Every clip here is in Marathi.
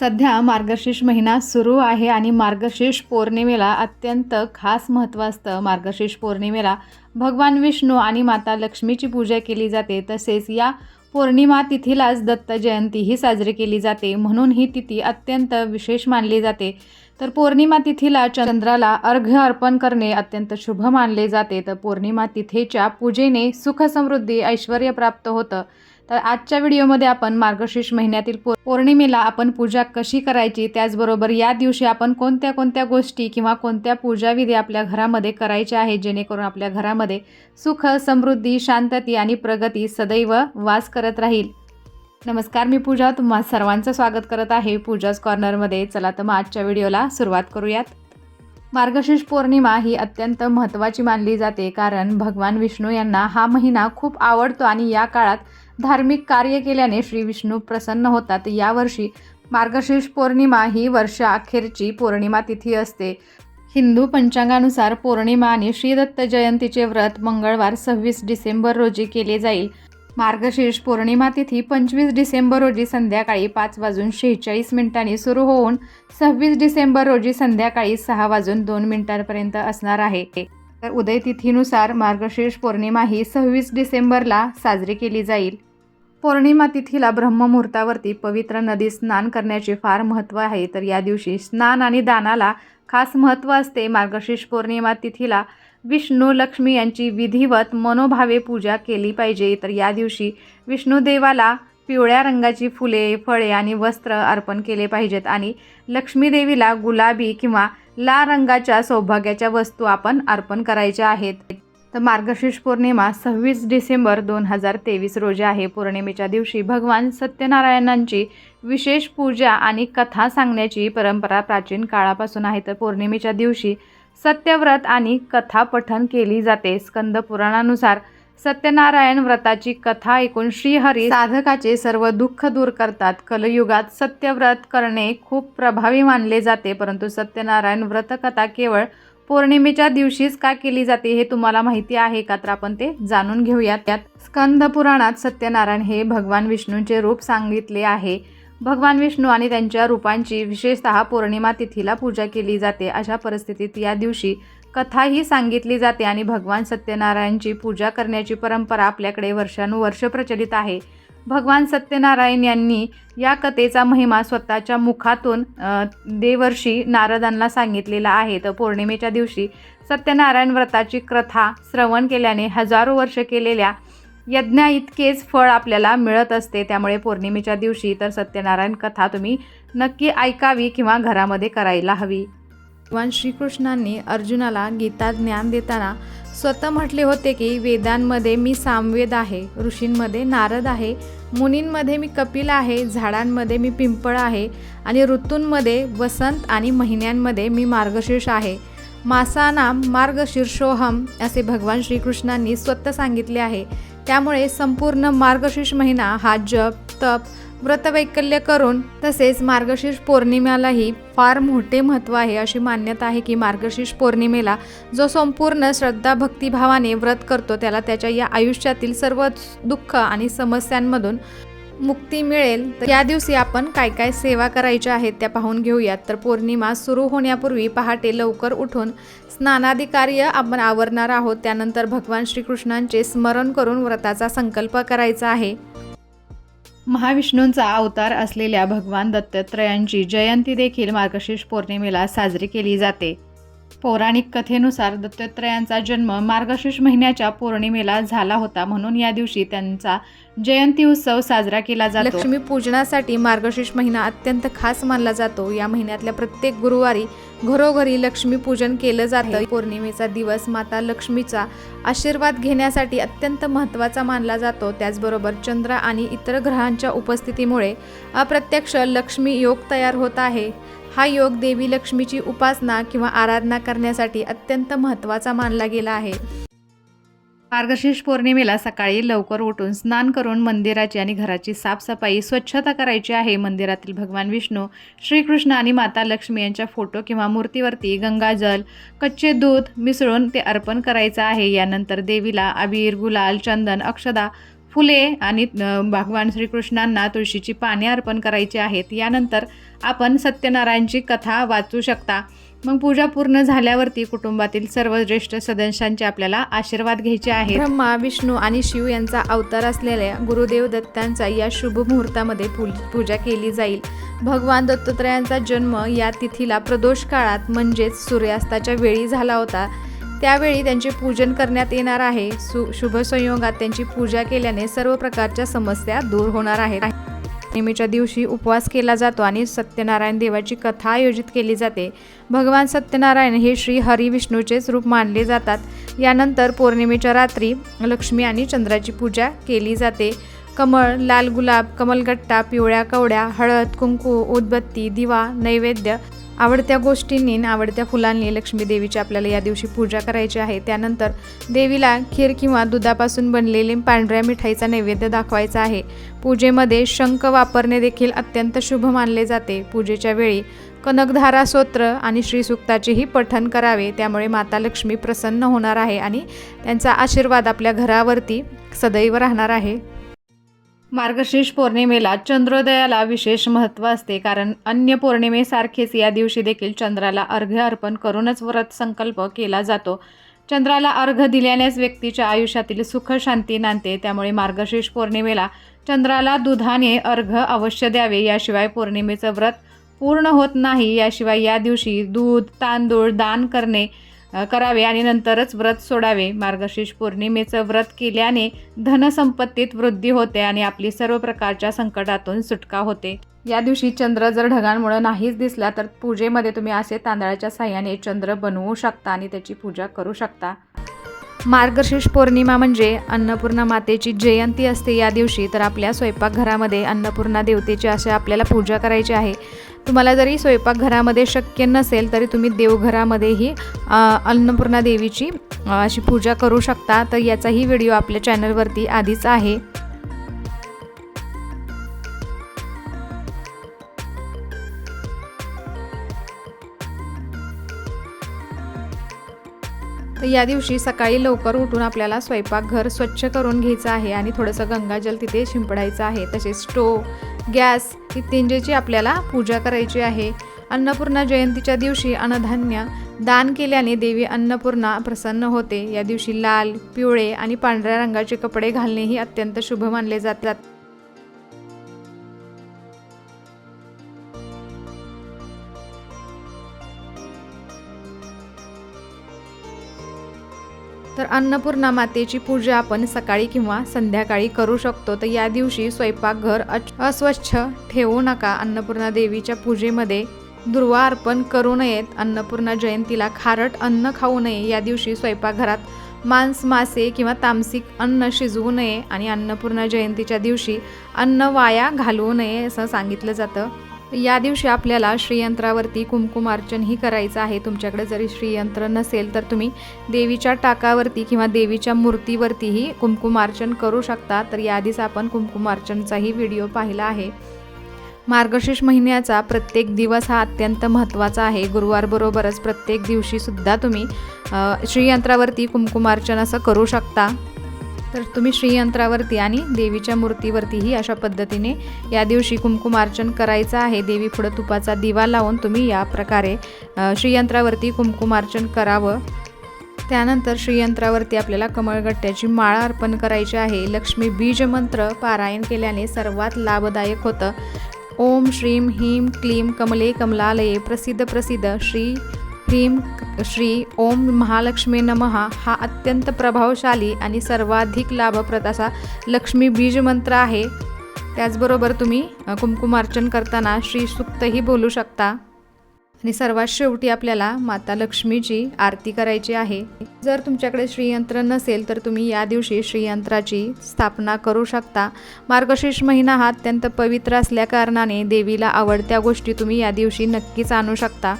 सध्या मार्गशीर्ष महिना सुरू आहे आणि मार्गशीर्ष पौर्णिमेला अत्यंत खास महत्त्व असतं. मार्गशीर्ष पौर्णिमेला भगवान विष्णू आणि माता लक्ष्मीची पूजा केली जाते. तसेच या पौर्णिमा तिथीलाच दत्त जयंतीही साजरी केली जाते. म्हणून ही तिथी अत्यंत विशेष मानली जाते. तर पौर्णिमा तिथीला चंद्राला अर्घ्य अर्पण करणे अत्यंत शुभ मानले जाते. तर पौर्णिमा तिथेच्या पूजेने सुख समृद्धी ऐश्वर प्राप्त होतं. तर आजच्या व्हिडिओमध्ये आपण मार्गशीर्ष महिन्यातील पौर्णिमेला आपण पूजा कशी करायची त्याचबरोबर या दिवशी आपण कोणत्या कोणत्या गोष्टी किंवा कोणत्या पूजाविधी आपल्या घरामध्ये करायच्या आहे जेणेकरून आपल्या घरामध्ये सुख समृद्धी शांतती आणि प्रगती सदैव वास करत राहील. नमस्कार मी पूजा. तुम्हा सर्वांचं स्वागत करत आहे पूजाच कॉर्नरमध्ये. चला तर मग आजच्या व्हिडिओला सुरुवात करूयात. मार्गशीर्ष पौर्णिमा ही अत्यंत महत्त्वाची मानली जाते कारण भगवान विष्णू यांना हा महिना खूप आवडतो आणि या काळात धार्मिक कार्य केल्याने श्री विष्णू प्रसन्न होतात. यावर्षी मार्गशीर्ष पौर्णिमा ही वर्षाअखेरची पौर्णिमा तिथी असते. हिंदू पंचांगानुसार पौर्णिमा आणि श्रीदत्त जयंतीचे व्रत मंगळवार सव्वीस डिसेंबर रोजी केले जाईल. मार्गशीर्ष पौर्णिमा तिथी पंचवीस डिसेंबर रोजी संध्याकाळी पाच वाजून शेहेचाळीस मिनिटांनी सुरू होऊन सव्वीस डिसेंबर रोजी संध्याकाळी सहा वाजून दोन मिनिटांपर्यंत असणार आहे. तर उदय तिथीनुसार मार्गशीर्ष पौर्णिमा ही सव्वीस डिसेंबरला साजरी केली जाईल. पौर्णिमा तिथीला ब्रह्ममुहूर्तावरती पवित्र नदीत स्नान करण्याचे फार महत्त्व आहे. तर या दिवशी स्नान आणि दानाला खास महत्त्व असते. मार्गशीर्ष पौर्णिमा तिथीला विष्णू लक्ष्मी यांची विधिवत मनोभावे पूजा केली पाहिजे. तर या दिवशी विष्णुदेवाला पिवळ्या रंगाची फुले फळे आणि वस्त्र अर्पण केले पाहिजेत आणि लक्ष्मीदेवीला गुलाबी किंवा लाल रंगाच्या सौभाग्याच्या वस्तू आपण अर्पण करायच्या आहेत. तर मार्गशीर्ष पौर्णिमा सव्वीस डिसेंबर दोन हजार तेवीस रोजी आहे. पौर्णिमेच्या दिवशी भगवान सत्यनारायणांची विशेष पूजा आणि कथा सांगण्याची परंपरा प्राचीन काळापासून आहे. तर पौर्णिमेच्या दिवशी सत्यव्रत आणि कथा पठन केली जाते. स्कंद पुराणानुसार सत्यनारायण व्रताची कथा ऐकून श्रीहरी साधकाचे सर्व दुःख दूर करतात. कलयुगात सत्यव्रत करणे खूप प्रभावी मानले जाते परंतु सत्यनारायण व्रतकथा केवळ पौर्णिमेच्या दिवशीच का केली जाते हे तुम्हाला माहिती आहे का? तर आपण ते जाणून घेऊया. त्यात स्कंद पुराणात सत्यनारायण हे भगवान विष्णूंचे रूप सांगितले आहे. भगवान विष्णू आणि त्यांच्या रूपांची विशेषतः पौर्णिमा तिथीला पूजा केली जाते. अशा परिस्थितीत या दिवशी कथाही सांगितली जाते आणि भगवान सत्यनारायणची पूजा करण्याची परंपरा आपल्याकडे वर्षानुवर्ष प्रचलित आहे. भगवान सत्यनारायण यांनी या कथेचा महिमा स्वतःच्या मुखातून देवर्षी नारदांना सांगितलेला आहे. तर पौर्णिमेच्या दिवशी सत्यनारायण व्रताची कथा श्रवण केल्याने हजारो वर्ष केलेल्या यज्ञा इतकेच फळ आपल्याला मिळत असते. त्यामुळे पौर्णिमेच्या दिवशी तर सत्यनारायण कथा तुम्ही नक्की ऐकावी किंवा घरामध्ये करायला हवी. भगवान श्रीकृष्णांनी अर्जुनाला गीता ज्ञान देताना स्वतः म्हटले होते की वेदांमध्ये मी सामवेद आहे ऋषींमध्ये नारद आहे मुनींमध्ये मी कपिल आहे झाडांमध्ये मी पिंपळ आहे आणि ऋतूंमध्ये वसंत आणि महिन्यांमध्ये मी मार्गशीर्ष आहे. मासानाम मार्गशीर्षोहम असे भगवान श्रीकृष्णांनी स्वतः सांगितले आहे. त्यामुळे संपूर्ण मार्गशीर्ष महिना हा जप तप व्रतवैकल्य करून तसेच मार्गशीर्ष पौर्णिमेलाही फार मोठे महत्त्व आहे अशी मान्यता आहे की मार्गशीर्ष पौर्णिमेला जो संपूर्ण श्रद्धा भक्तिभावाने व्रत करतो त्याला त्याच्या या आयुष्यातील सर्व दुःख आणि समस्यांमधून मुक्ती मिळेल. तर या दिवशी आपण काय काय सेवा करायच्या आहेत त्या पाहून घेऊयात. तर पौर्णिमा सुरू होण्यापूर्वी पहाटे लवकर उठून स्नानादी कार्य आपण आवरणार आहोत. त्यानंतर भगवान श्रीकृष्णांचे स्मरण करून व्रताचा संकल्प करायचा आहे. महाविष्णूंचा अवतार असलेल्या भगवान दत्तात्रयांची जयंती देखील मार्गशीर्ष पौर्णिमेला साजरी केली जाते. पौराणिक कथेनुसार दत्तात्रयांचा जन्म मार्गशीर्ष महिन्याच्या पौर्णिमेला झाला होता म्हणून या दिवशी त्यांचा जयंती उत्सव साजरा केला जातो. लक्ष्मी पूजनासाठी मार्गशीर्ष महिना अत्यंत खास मानला जातो. या महिन्यातल्या प्रत्येक गुरुवारी घरोघरी लक्ष्मी पूजन केलं जातं. पौर्णिमेचा दिवस माता लक्ष्मीचा आशीर्वाद घेण्यासाठी अत्यंत महत्त्वाचा मानला जातो. त्याचबरोबर चंद्र आणि इतर ग्रहांच्या उपस्थितीमुळे अप्रत्यक्ष लक्ष्मी योग तयार होत आहे. हा योग देवी लक्ष्मीची उपासना किंवा आराधना करण्यासाठी अत्यंत महत्त्वाचा मानला गेला आहे. मार्गशीर्ष पौर्णिमेला सकाळी लवकर उठून स्नान करून मंदिराची आणि घराची साफसफाई स्वच्छता करायची आहे. मंदिरातील भगवान विष्णू श्रीकृष्ण आणि माता लक्ष्मी यांच्या फोटो किंवा मूर्तीवरती गंगाजल कच्चे दूध मिसळून ते अर्पण करायचं आहे. यानंतर देवीला अबीर गुलाल चंदन अक्षदा फुले आणि भगवान श्रीकृष्णांना तुळशीची पाने अर्पण करायची आहेत. यानंतर आपण सत्यनारायणची कथा वाचू शकता. मग पूजा पूर्ण झाल्यावरती कुटुंबातील सर्व ज्येष्ठ सदस्यांचे आपल्याला आशीर्वाद घ्यायचे आहेत. ब्रह्मा विष्णू आणि शिव यांचा अवतार असलेल्या गुरुदेव दत्तांचा या शुभ मुहूर्तामध्ये पूजा केली जाईल. भगवान दत्तात्रयांचा जन्म या तिथीला प्रदोष काळात म्हणजेच सूर्यास्ताच्या वेळी झाला होता. त्यावेळी त्यांचे पूजन करण्यात येणार आहे. सु शुभ संयोगात त्यांची पूजा केल्याने सर्व प्रकारच्या समस्या दूर होणार आहेत. नेहमीच्या दिवशी उपवास केला जातो आणि सत्यनारायण देवाची कथा आयोजित केली जाते. भगवान सत्यनारायण हे श्री हरी विष्णूचेच रूप मानले जातात. यानंतर पौर्णिमेच्या रात्री लक्ष्मी आणि चंद्राची पूजा केली जाते. कमळ लाल गुलाब कमलगट्टा पिवळ्या कवड्या हळद कुंकू उदबत्ती दिवा नैवेद्य आवडत्या गोष्टींनी आवडत्या फुलांनी लक्ष्मी देवीची आपल्याला या दिवशी पूजा करायची आहे. त्यानंतर देवीला खीर किंवा दुधापासून बनलेले पांढऱ्या मिठाईचा नैवेद्य दाखवायचा आहे. पूजेमध्ये शंख वापरणे देखील अत्यंत शुभ मानले जाते. पूजेच्या वेळी कनकधारा स्तोत्र आणि श्रीसुक्ताचेही पठण करावे. त्यामुळे माता लक्ष्मी प्रसन्न होणार आहे आणि त्यांचा आशीर्वाद आपल्या घरावरती सदैव राहणार आहे. मार्गशीर्ष पौर्णिमेला चंद्रोदयाला विशेष महत्त्व असते कारण अन्य पौर्णिमेसारखेच या दिवशी देखील चंद्राला अर्घ्य अर्पण करूनच व्रत संकल्प केला जातो. चंद्राला अर्घ दिल्यानेच व्यक्तीच्या आयुष्यातील सुख शांती नांदते. त्यामुळे मार्गशीर्ष पौर्णिमेला चंद्राला दुधाने अर्घ अवश्य द्यावे. याशिवाय पौर्णिमेचं व्रत पूर्ण होत नाही. याशिवाय या दिवशी दूध तांदूळ दान करणे करावे आणि नंतरच व्रत सोडावे. मार्गशीर्ष पौर्णिमेचं व्रत केल्याने धनसंपत्तीत वृद्धी होते आणि आपली सर्व प्रकारच्या संकटातून सुटका होते. या दिवशी चंद्र जर ढगांमुळे नाहीच दिसला तर पूजेमध्ये तुम्ही असे तांदळाच्या साह्याने चंद्र बनवू शकता आणि त्याची पूजा करू शकता. मार्गशीर्ष पौर्णिमा म्हणजे अन्नपूर्णा मातेची जयंती असते या दिवशी. तर आपल्या स्वयंपाकघरामध्ये अन्नपूर्णा देवतेची असे आपल्याला पूजा करायची आहे. तुम्हाला जरी स्वयंपाकघरामध्ये शक्य नसेल तरी तुम्ही देवघरामध्येही अन्नपूर्णा देवीची अशी पूजा करू शकता. तर याचाही व्हिडिओ आपल्या चॅनलवरती आधीच आहे. तर या दिवशी सकाळी लवकर उठून आपल्याला स्वयंपाकघर स्वच्छ करून घ्यायचं आहे आणि थोडंसं गंगाजल तिथे शिंपडायचं आहे. तसेच स्टोव गॅस इत्यंजेची आपल्याला पूजा करायची आहे. अन्नपूर्णा जयंतीच्या दिवशी अन्नधान्य दान केल्याने देवी अन्नपूर्णा प्रसन्न होते. या दिवशी लाल पिवळे आणि पांढऱ्या रंगाचे कपडे घालणेही अत्यंत शुभ मानले जातात. तर अन्नपूर्णा मातेची पूजा आपण सकाळी किंवा संध्याकाळी करू शकतो. तर या दिवशी स्वयंपाकघर अच- अस्वच्छ ठेवू नका. अन्नपूर्णा देवीच्या पूजेमध्ये दुर्वा अर्पण करू नयेत. अन्नपूर्णा जयंतीला खारट अन्न खाऊ नये. या दिवशी स्वयंपाकघरात मांस मासे किंवा तामसिक अन्न शिजवू नये आणि अन्नपूर्णा जयंतीच्या दिवशी अन्न वाया घालवू नये असं सांगितलं जातं. या दिवशी आपल्याला श्रीयंत्रावरती कुमकुमार्चनही करायचं आहे. तुमच्याकडे जरी श्रीयंत्र नसेल तर तुम्ही देवीच्या टाकावरती किंवा देवीच्या मूर्तीवरतीही कुमकुमार्चन करू शकता. तर याआधीच आपण कुमकुमार्चनचाही व्हिडिओ पाहिला आहे. मार्गशीर्ष महिन्याचा प्रत्येक दिवस हा अत्यंत महत्त्वाचा आहे. गुरुवारबरोबरच प्रत्येक दिवशीसुद्धा तुम्ही श्रीयंत्रावरती कुमकुमार्चन असं करू शकता. तर तुम्ही श्रीयंत्रावरती आणि देवीच्या मूर्तीवरतीही अशा पद्धतीने या दिवशी कुंकुमार्चन करायचं आहे. देवी पुढं तुपाचा दिवा लावून तुम्ही या प्रकारे श्रीयंत्रावरती कुंकुमार्चन करावं. त्यानंतर श्रीयंत्रावरती आपल्याला कमळगट्ट्याची माळा अर्पण करायची आहे. लक्ष्मी बीज मंत्र पारायण केल्याने सर्वात लाभदायक होतं. ओम श्रीम ह्रीम क्लीम कमले कमलालये प्रसिद्ध प्रसिद्ध श्री ह्रीम श्री ओम महालक्ष्मी नमहा हा अत्यंत प्रभावशाली आणि सर्वाधिक लाभप्रद असा लक्ष्मी बीज मंत्र आहे. त्याचबरोबर तुम्ही कुमकुमार्चन कुंकुमार्चन करताना श्री सुक्तही बोलू शकता. आणि सर्वात शेवटी आपल्याला माता लक्ष्मीची आरती करायची आहे. जर तुमच्याकडे श्रीयंत्र नसेल तर तुम्ही या दिवशी श्रीयंत्राची स्थापना करू शकता. मार्गशीर्ष महिना हा अत्यंत पवित्र असल्याकारणाने देवीला आवडत्या गोष्टी तुम्ही या दिवशी नक्कीच आणू शकता.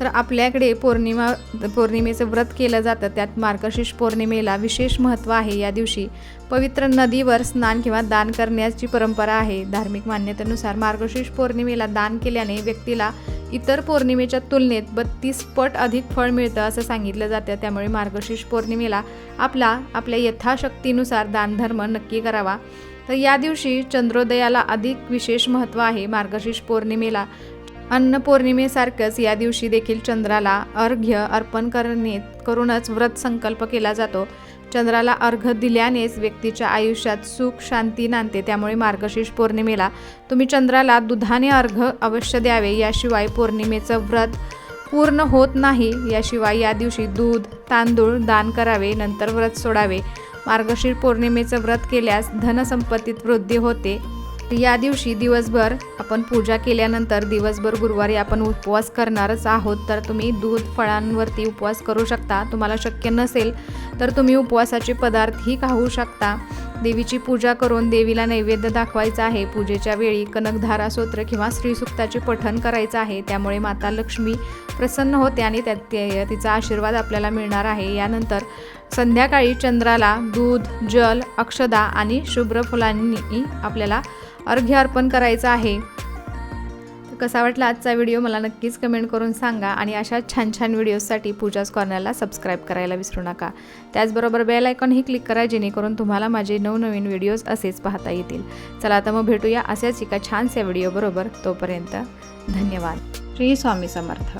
तर आपल्याकडे पौर्णिमा पौर्णिमेचं व्रत केलं जातं. त्यात मार्गशीर्ष पौर्णिमेला विशेष महत्त्व आहे. या दिवशी पवित्र नदीवर स्नान किंवा दान करण्याची परंपरा आहे. धार्मिक मान्यतेनुसार मार्गशीर्ष पौर्णिमेला दान केल्याने व्यक्तीला इतर पौर्णिमेच्या तुलनेत बत्तीस पट अधिक फळ मिळतं असं सांगितलं जातं. त्यामुळे मार्गशीर्ष पौर्णिमेला आपला आपल्या यथाशक्तीनुसार दानधर्म नक्की करावा. तर या दिवशी चंद्रोदयाला अधिक विशेष महत्त्व आहे. मार्गशीर्ष पौर्णिमेला अन्नपौर्णिमेसारखंच या दिवशी देखील चंद्राला अर्घ्य अर्पण करणे करूनच व्रत संकल्प केला जातो. चंद्राला अर्घ दिल्यानेच व्यक्तीच्या आयुष्यात सुख शांती नांदते. त्यामुळे मार्गशीर्ष पौर्णिमेला तुम्ही चंद्राला दुधाने अर्घ अवश्य द्यावे. याशिवाय पौर्णिमेचं व्रत पूर्ण होत नाही. याशिवाय या दिवशी दूध तांदूळ दान करावे नंतर व्रत सोडावे. मार्गशीर्ष पौर्णिमेचं व्रत केल्यास धनसंपत्तीत वृद्धी होते. या दिवशी दिवसभर आपण पूजा केल्यानंतर दिवसभर गुरुवारी आपण उपवास करणारच आहोत. तर तुम्ही दूध फळांवरती उपवास करू शकता. तुम्हाला शक्य नसेल तर तुम्ही उपवासाचे पदार्थही खाऊ शकता. देवीची पूजा करून देवीला नैवेद्य दाखवायचा आहे. पूजेच्या वेळी कनकधारा स्तोत्र किंवा श्रीसुक्ताचे पठण करायचं आहे. त्यामुळे माता लक्ष्मी प्रसन्न होते आणि त्या ते- तिचा आशीर्वाद आपल्याला मिळणार आहे. यानंतर संध्याकाळी चंद्राला दूध जल अक्षदा आणि शुभ्र फुलांनी आपल्याला अर्घ्य अर्पण करायचं आहे. कसा वाटला आजचा व्हिडिओ मला नक्कीच कमेंट करून सांगा आणि अशा छान छान व्हिडिओजसाठी पूजा कॉर्नरला सबस्क्राईब करायला विसरू नका. त्याचबरोबर बेल आयकॉनही क्लिक करा जेणेकरून तुम्हाला माझे नवनवीन व्हिडिओज असेच पाहता येतील. चला आता मग भेटूया असेच एका छानशा व्हिडिओबरोबर. तोपर्यंत धन्यवाद. श्री स्वामी समर्थ.